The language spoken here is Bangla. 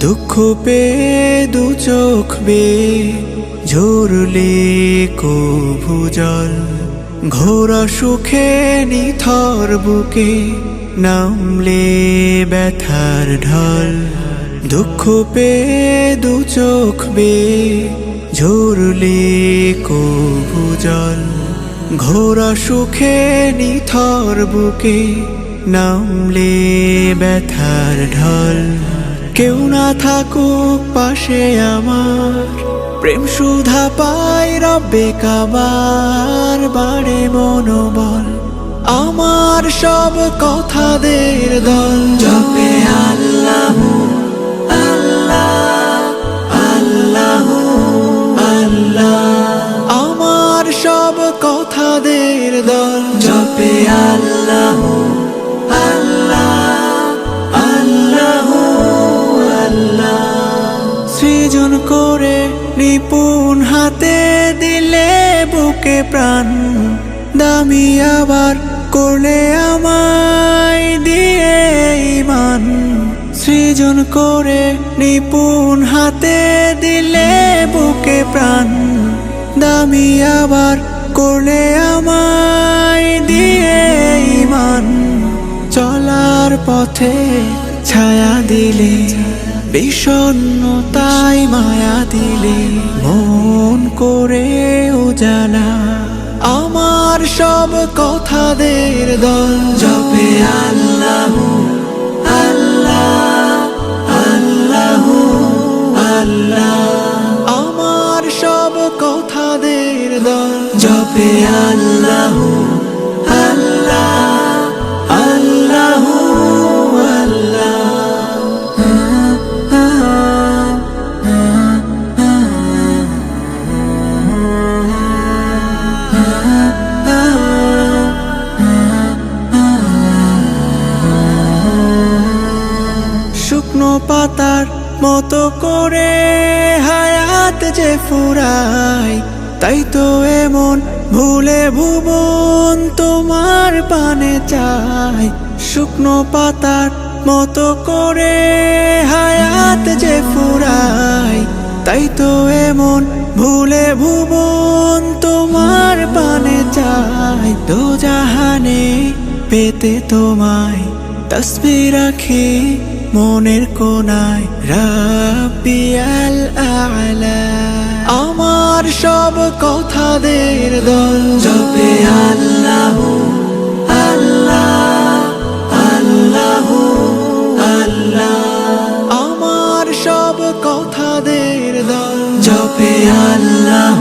দুঃখ পে দু চোখ বে ঝরলে কভু জল। ঘোরা সুখে নিথর বুকে নামলে ব্যথার ঢল। দুঃখ পে দু চোখ বে ঝরলে কভু জল। ঘোরা সুখে নিথর বুকে নামলে ব্যথার ঢল। কেউ না থাকুক পাশে আমার, প্রেম সুধা পাই রব্বে কাবার, বাড়ে মনোবল। আমার সব কথাদের দল। জপে আল্লাহ সব কথাদের দল। জপে আল্লাহ আল্লাহ আল্লাহ আল্লাহ। সৃজন করে নিপুণ হাতে দিলে বুকে প্রাণ। দামি আবার করলে আমায় দিয়ে ইমান। সৃজন করে নিপুণ হাতে দিলে বুকে প্রাণ। দামি আবার করলে আমায় দিয়ে ইমান, চলার পথে ছায়া দিলে, বিষণ্ণতায় মায়া দিলে, মন করে উজালা। আমার সব কথাদের দল জপে আল্লাহ আল্লাহ আল্লাহ আল্লাহ। আমার সব কথাদের দল জপে আল্লাহ আল্লাহ আল্লাহ আল্লাহ। শুকনো পাতার মতো করে হায়াত যে ফুরাই তাই তো এমন ভুলে ভুবন তোমার পানে চাই। শুকনো পাতার মতো করে হায়াত যে ফুরাই। তাই তো এমন ভুলে ভুবন তোমার পানে চাই। দো জাহানে পেতে তোমায় তসবি রাখি মনের কোনায়। রাব্বিয়াল আলা। আমার সব কথাদের দল জপে আল্লাহ আল্লাহ আল্লাহ। আল্লাহ আমার সব কথাদের দল জপে আল্লাহ